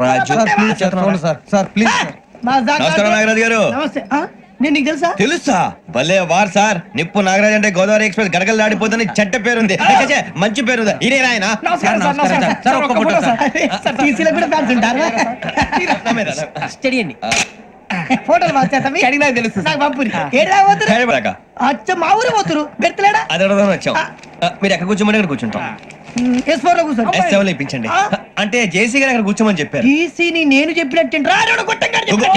Raju. Sir please sir చూడండి sir. Sir please sir. నమస్కారం నాగరాజు గారు. నమస్తే. ఆ? నేను నీకు తెలుసా? తెలుసా? భలే వార్ సార్. నిప్పు నాగరాజ్ అంటే గోదావరి ఎక్స్ప్రెస్ గడగలు దాడిపోతుంది చెడ్డ పేరుంది. మంచి పేరుంది? ఇదే ఆయన? నమస్కారం సార్ నమస్కారం సార్. ఒక్క ఫోటో సార్. అరే, సార్. టీసీలో కూడా ఫ్యాన్స్ ఉంటారు. స్టడీ అండి. ఫోటోలు మార్చేస్తాం తెలుసు నాకు పంపురి ఏడా పోతురు? హైదరాబాద్ అచ్చ మా ఊరు పోతురు. బెర్తలేడా అది అడగదామని వచ్చాం. ఆ, మీరు ఎక్కడ కూర్చోమని అక్కడ కూర్చుంటాం. ఎస్ ఫోర్లో కూర్చోండి. ఎస్ సెవెన్ ఇప్పించండి. అంటే జేసీ గారు అక్కడ కూర్చోమని చెప్పారు. టీసీని నేను చెప్పినట్టు రాడు.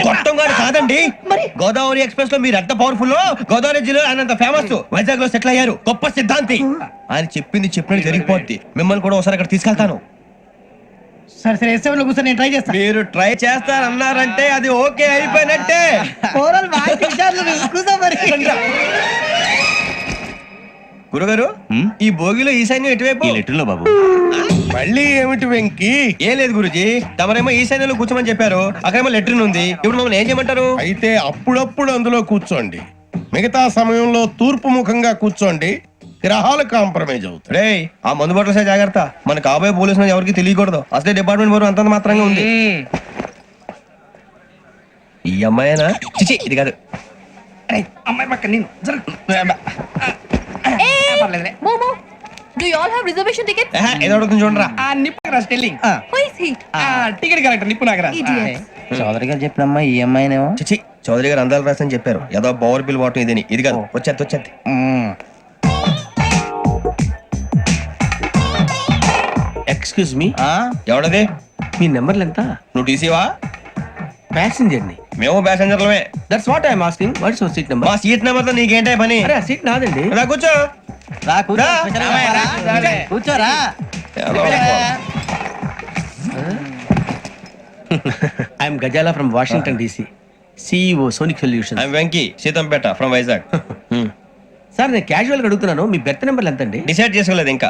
గొట్టం గారు కాదండి. మరి? గోదావరి ఎక్స్ప్రెస్లో మీరు ఎంత పవర్ఫుల్ గోదావరి జిల్లా ఆయనంత ఫేమస్ వైజాగ్లో సెటిల్ అయ్యారు. గొప్ప సిద్ధాంతి. ఆయన చెప్పింది చెప్పినట్టు జరిగిపోద్ది. మిమ్మల్ని కూడా ఒకసారి అక్కడ తీసుకెళ్తాను. సరే సరే ఎస్లో కూర్చొని నేను ట్రై చేస్తాను మీరు ట్రై చేస్తారన్నారంటే అది ఓకే అయిపోయినట్టే. ఓవరాల్ బాగా కూర్చో మరి గురుగారు ఈ భోగిలో ఈశాన్యం ఎటువైపు? లెటర్లో బాబు. మళ్ళీ ఏమిటి వెంకీ? ఏం లేదు గురుజీ. తమరేమో ఈశాన్యంలో కూర్చోమని చెప్పారు. అక్కడేమో లెట్రిన్ ఉంది. ఇప్పుడు మమ్మల్ని ఏం చేయమంటారు? అయితే అప్పుడప్పుడు అందులో కూర్చోండి. మిగతా సమయంలో తూర్పు ముఖంగా కూర్చోండి. గ్రహాలు కాంప్రమైజ్ అవుతాయి. రే ఆ మందు బట్టలసే జాగ్రత్త. మన కాబోయే పోలీసులు ఎవరికి తెలియకూడదు. అసలే డిపార్ట్మెంట్ బోరు అంతంత మాత్రంగా ఉంది. ఈ అమ్మాయినా? చిచి ఇది కాదు. అమ్మాయి పక్క నేను. పర్లేదులే all have reservation tickets? ఏహే, ఏదో అడుగుతుంది చూడరా. ఆ నిప్పు నాగరాజ్ టెల్లింగ్? టికెట్ నిప్పు. చౌదరి గారు చెప్పినమ్మా ఈ అమ్మాయినేమో చిచి చౌదరి గారు అందాలు రాసని చెప్పారు. ఏదో పవర్ బిల్ వాటం ఇదని. ఇది కాదు. వచ్చేది వచ్చేది. Excuse me ఎవడది? మీ నెంబర్లు ఎంత? నువ్వు టీసీవా? ప్యాసింజర్ని మేము ప్యాసెంజర్లమే that's what I'm asking what's your seat number మా సీట్ నెంబర్తో నీకేంటే పని? అరే సీట్ నాదండి. రా కూర్చో. రా కూర్చో. కూర్చోరా, I'm Gazala from Washington DC CEO Sonic Solution I'm Venky Seethampeta from Vizag sir నేను క్యాజువల్గా అడుగుతున్నాను. మీ బెర్త్ నెంబర్లు ఎంత అండి డిసైడ్ చేసుకోలేదు ఇంకా.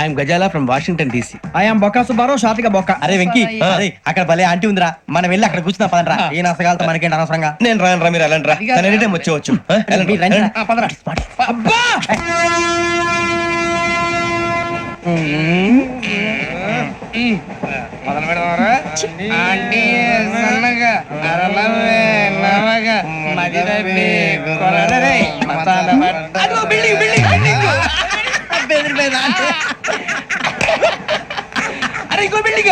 I'm Gazala from Washington DC. I'm Bokka Subbarao షాతిక బొక్క. అరే వెంకీ అరే అక్కడ భలే ఆంటీ ఉందిరా. మనం వెళ్ళి అక్కడ కూర్చున్నా పదరా ఏ నసగాలతో మనకేంటి అనవసరంగా? నేను రాను రా మీరు వెళ్ళండి రా తన ఎనీ టైం వచ్చేవచ్చు. అబ్బా మొదలు పెడదామరా ఆంటీ సన్నగా అరలవే నవగా మది రబ్బి కొరడరే మతాల పట్ట అదిగో బిల్డింగ్ బిల్డింగ్. బిల్డింగ్ బెదిరిపోయింది ఆంటీ. అరే ఇంకో బిల్డింగ్ మొగుడు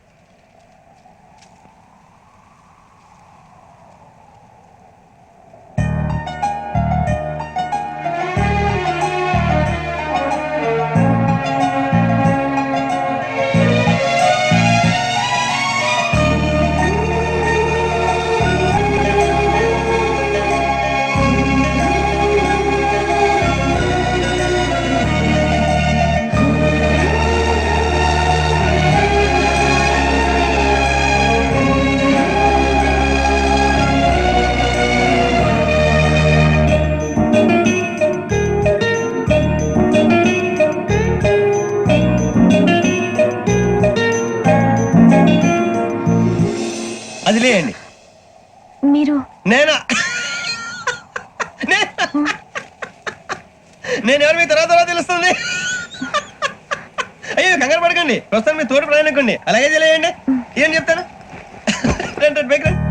అది మీరు నేనా? నేను? ఎవరు మీ తర్వాత తర్వాత తెలుస్తుంది? అయ్యో కంగారు పడకండి. ప్రస్తుతం మీ తోడు ప్రయాణికండి. అలాగే తెలియండి ఏం చెప్తాను రండి బైక్ రండి.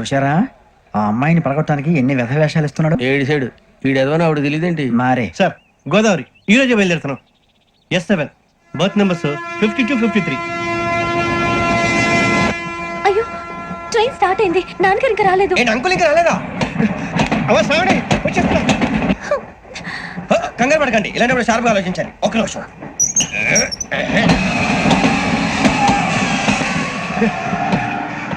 చూశారా? ఆ అమ్మాయిని పడగొట్టడానికి ఎన్ని వ్యధ వేషాలు ఇస్తున్నాడు ఏడు సైడు. వీడు ఎదవని ఆవిడ తెలియదేంటి? మారే. సార్ గోదావరి. ఈ రోజే బయలుదేరుతున్నాం. S seven. Berth numbers fifty two fifty three. అయ్యో ట్రైన్ స్టార్ట్ అయింది. నాన్నగారు ఇంకా రాలేదు. ఏంటి అంకుల్ ఇంకా రాలేదా? అవ్వ శ్రావణి వచ్చేస్తున్నా. హ, కంగారు పడకండి. ఇలాంటప్పుడు షార్ప్గా ఆలోచించాలి ఒక్క నిమిషం.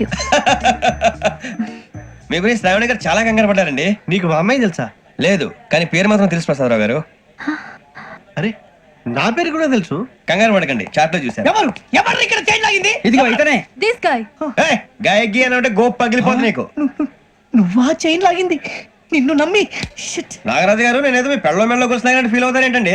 యూ మీ గురించి శ్రావణి గారు చాలా కంగారు పడ్డారండి. నీకు మా అమ్మాయి తెలుసా? లేదు కానీ పేరు మాత్రం తెలుసు ప్రసాదరావు గారు. అరే నా పేరు కూడా తెలుసు? కంగారు పడకండి చాట్లో చూశారు ఎవరు? ఎవరు ఇక్కడ చేంజ్ లాగింది? ఇదిగో ఇతనే. దిస్ గాయ్ గాయకి అని అంటే గోప్ పగిలిపోతుంది నీకు. నువ్వా చైన్ లాగింది? నిన్ను నమ్మి. నాగరాజు గారు నేనేదో మీ పెళ్ళ మెళ్ళలో కూర్చున్నాయని ఫీల్ అవుతారేంటండి?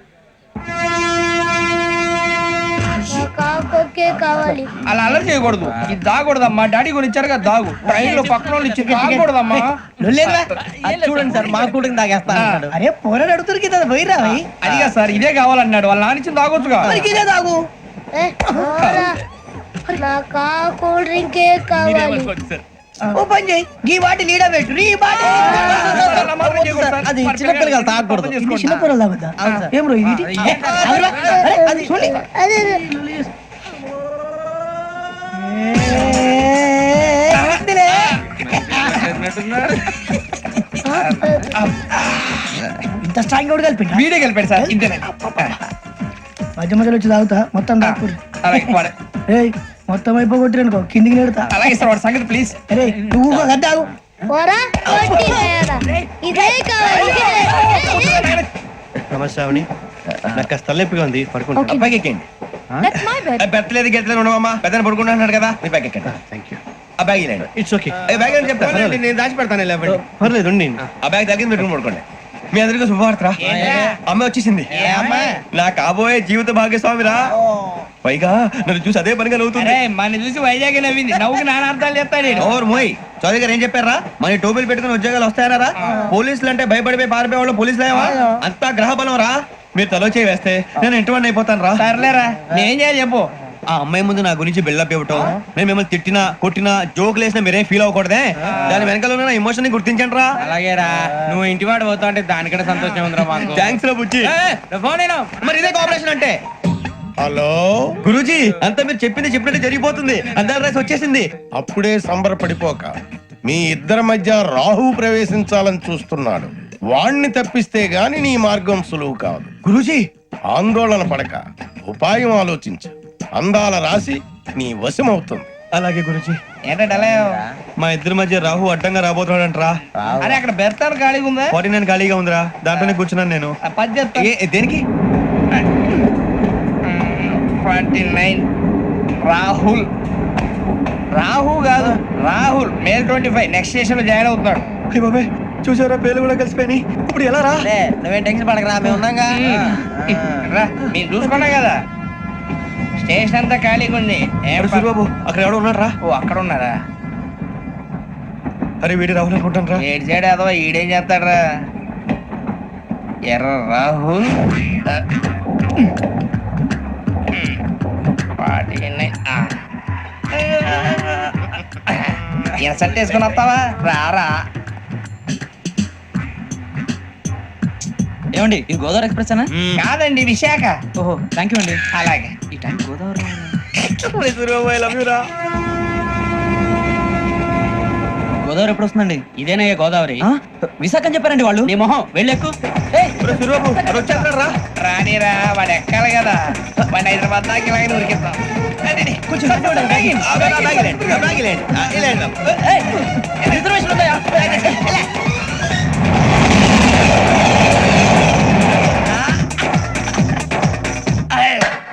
కావాలి అలా అలర్ చేయకూడదు ఇది దాగకూడదమ్మా డాడీ కొని ఇచ్చారు కదా దాగు ట్రైన్లో పక్కన వాళ్ళు ఇచ్చి దాగకూడదమ్మా చూడండి సార్ మా కూడా అరే పోరాడు అడుగుతారు కదా పోయిరా అదిగా సార్ ఇదే కావాలన్నాడు వాళ్ళ నానిచ్చింది తాగొచ్చుగా ఇదే తాగు నాకు ఆ కూల్ డ్రింకే కావాలి ఓ పని చేయి ఈ వాటి లీడ పెట్టు అది చిన్నపిల్లలు తాగకూడదు ఇది ఏం రో అది చూడండి. ఇంత స్ట్రాంగ్ కూడా కలిపి వీడే కలిపాడు సార్ ఇంతేనే మధ్య మధ్యలో వచ్చి తాగుతా మొత్తం తాగుతుంది. ఏయ్ మొత్తం అయిపోగొట్టి అనుకో కిందికి నేడుతా. అలాగే సార్ వాడి సంగతి ప్లీజ్ అరే నువ్వు. నమస్తే నాకు కాస్త తలెప్పిగా ఉంది పడుకుంటా. అబ్బాయికి ఎక్కండి That's my bed. గెత్తలేదు ఉండవమ్మా పెద్దని పడుకుంటున్నాడు కదా. మీ బ్యాగ్ ఎక్కండి. థ్యాంక్ యూ ఆ బ్యాగ్ ఇలాండి ఇట్స్ ఓకే ఏ బ్యాగ్ అని చెప్తాను నేను దాచి పెడతాను లేవండి పర్లేదు ఉండి. ఆ బ్యాగ్ తగ్గింది పెట్టుకుని పడుకోండి. మీ అందరికీ శుభవార్తరా అమ్మ వచ్చేసింది. నా కాబోయే జీవిత భాగ్యస్వామిరా. పైగా నన్ను చూసి అదే పనిగా నవ్వుతుంది. మన చూసి వైజాగ్ నవ్వింది. నవ్వుకి నాన్న అర్థాలు చెప్తాడు ఓర్ మోయ్. చౌదరి గారు ఏం చెప్పారా? మన టోబీలు పెట్టుకుని ఉద్యోగాలు వస్తాయనరా పోలీసులు అంటే భయపడిపోయి పారిపోయే వాళ్ళు పోలీసులేవా అంతా గ్రహ బలం రా. మీరు తలో చేయి వేస్తే నేను ఇంటివాడిని అయిపోతాను రా. సర్లేరా నేం చేయాలి చెప్పు. ఆ అమ్మాయి ముందు నా గురించి బిల్డప్ ఇవ్వటం నేను మిమ్మల్ని తిట్టినా కొట్టినా జోకులు వేసినా మీరేం ఫీల్ అవ్వకూడదే? దాని వెనకాల ఉన్న ఎమోషన్ని గుర్తించండి రా. అలాగేరా నువ్వు ఇంటి వాడు పోతా అంటే దానికంటే సంతోషం ఉందిరా మాకు. థ్యాంక్స్ రా బుజ్జి. ఫోన్ మరి ఇదే కోఆపరేషన్ అంటే? హలో? గురూజీ అంతా మీరు చెప్పింది చెప్పినట్టు జరిగిపోతుంది. అందరి రైస్ వచ్చేసింది. అప్పుడే సంబరపడిపోక మీ ఇద్దరి మధ్య రాహు ప్రవేశించాలని చూస్తున్నాడు. వాణ్ణి తప్పిస్తే గాని నీ మార్గం సులువు కాదు. గురూజీ! ఆందోళన పడక ఉపాయం ఆలోచించు. అందాల రాశి నీ వశమవుతుంది. అలాగే గురుజీ. ఏంటంటే అలా? మా ఇద్దరి మధ్య రాహు అడ్డంగా రాబోతున్నాడంట్రా. అరే అక్కడ బెర్తాను ఖాళీగా ఉందా? ఫార్టీ నైన్ ఖాళీగా ఉందిరా. దాంట్లోనే కూర్చున్నాను నేను. ఆ పది చెప్తా. ఏ దేనికి? Forty nine. రాహుల్. రాహు కాదు Rahul. May twenty five. Next స్టేషన్లో జాయిన్ అవుతున్నాడు. అయ్య బాబాయ్. చూసారా? పేర్లు కూడా కలిసిపోయినాయి. ఇప్పుడు ఎలా రా? నువ్వేం టెన్షన్ పడకరా మేము ఉన్నాగా. రా మీరు చూసుకున్నా కదా. స్టేషన్ అంతా ఖాళీగా ఉంది. సూరిబాబు అక్కడ ఎవడో ఉన్నాడు రా ఓ అక్కడ ఉన్నారా అరే వీడి రాహుల్ అనుకుంటాను రా ఏడు సైడ్ అదో ఈడేం చేస్తాడరా? ఎర్ర రాహుల్. ఇన్సల్ట్ వేసుకుని వస్తావా? రారా. ఏమండి ఇది గోదావరి ఎక్స్ప్రెస్ అనా కాదండి విశాఖ. ఓహో థ్యాంక్ యూ అండి. అలాగే. ఈ టైం గోదావరి గోదావరి ఎప్పుడు వస్తుందండి? ఇదేనయ్యా గోదావరి. విశాఖ అని చెప్పారండి వాళ్ళు. నీ మొహం వెళ్ళెక్కు రానిరా వాడు ఎక్కాలి కదా. వాడిని హైదరాబాద్ దాకా ఇలాగే ఉరికిద్దాం రిజర్వేషన్